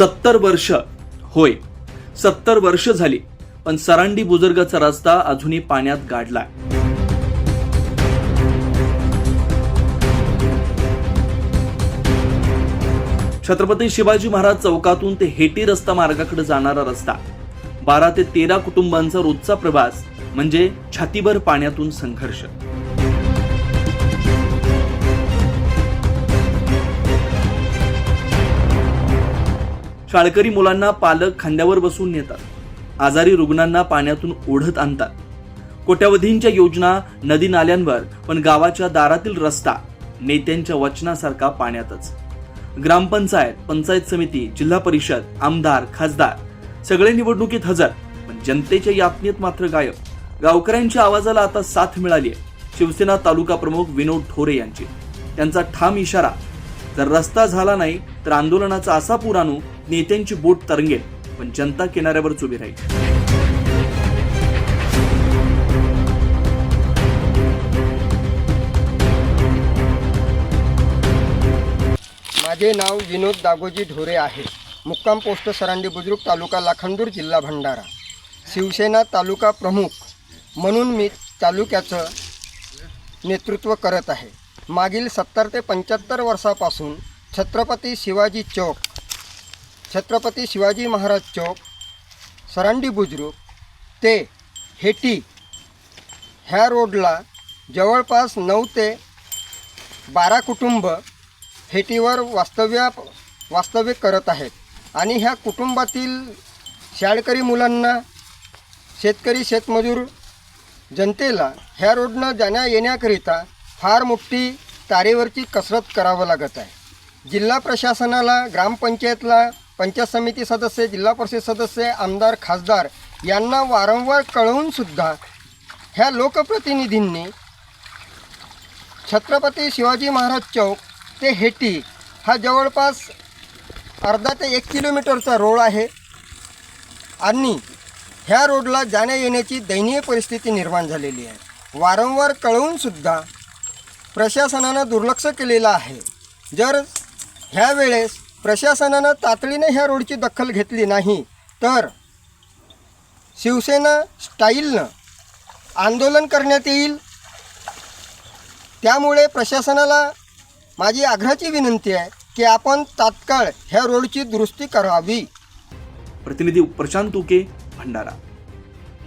सत्तर वर्ष होय. सत्तर वर्ष झाली पण सरांडी बुजुर्गाचा रस्ता अजूनही पाण्यात गाडला छत्रपती शिवाजी महाराज चौकातून ते हेटी रस्ता मार्गाकडे जाणारा रस्ता. बारा ते तेरा कुटुंबांचा रोजचा प्रवास म्हणजे छातीभर पाण्यातून संघर्ष. शाळकरी मुलांना पालक खांद्यावर बसून नेतात. आजारी रुग्णांना पाण्यातून ओढत आणतात. कोट्यावधींच्या योजना नदी नाल्यांवर पण गावाच्या दारातील रस्ता नेत्यांच्या वचनासारखा पाण्यातच. ग्रामपंचायत पंचायत समिती जिल्हा परिषद आमदार खासदार सगळे निवडणुकीत हजर पण जनतेच्या यातनेत मात्र गायब. गावकऱ्यांच्या आवाजाला आता साथ मिळाली आहे शिवसेना तालुका प्रमुख विनोद ठोरे यांची. त्यांचा ठाम इशारा जर रस्ता झाला नाही तर आंदोलनाचा असा पूर आणू नेत्यांची बोट तरंगेल. पण जनता किनाऱ्यावरच उभी राहील. माझे नाव विनोद दागोजी ढोरे आहे. मुक्काम पोस्ट सरांडी बुद्रुक तालुका लाखंदूर जिल्हा भंडारा. शिवसेना तालुका प्रमुख म्हणून मी तालुक्याचं नेतृत्व करत आहे. मागील सत्तर ते पंच्याहत्तर वर्षापासून छत्रपती शिवाजी चौक छत्रपती शिवाजी महाराज चौक सरांडी बुजुर्ग ते हेटी ह्या रोडला जवळपास नऊ ते बारा कुटुंब हेटीवर वास्तव्य वास्तव्य करत आहेत. आणि ह्या कुटुंबातील शाळकरी मुलांना शेतकरी शेतमजूर जनतेला ह्या रोडनं जाण्या येण्याकरिता फार मोठी तारेवरची कसरत करावं लागत आहे. जिल्हा प्रशासनाला ग्रामपंचायतला पंचायत समिती सदस्य जिल्हा परिषद सदस्य आमदार खासदार यांना वारंवार कळवूनसुद्धा ह्या लोकप्रतिनिधींनी छत्रपती शिवाजी महाराज चौक ते हेटी हा जवळपास अर्धा ते एक किलोमीटरचा रोड आहे आणि ह्या रोडला जाण्या येण्याची दयनीय परिस्थिती निर्माण झालेली आहे. वारंवार कळवूनसुद्धा प्रशासनानं दुर्लक्ष केलेलं आहे. जर ह्या वेळेस प्रशासनानं तातडीने ह्या रोडची दखल घेतली नाही तर शिवसेना स्टाईलनं आंदोलन करण्यात येईल. त्यामुळे प्रशासनाला माझी आग्रहाची विनंती आहे की आपण तात्काळ ह्या रोडची दुरुस्ती करावी. प्रतिनिधी प्रशांत तुके भंडारा.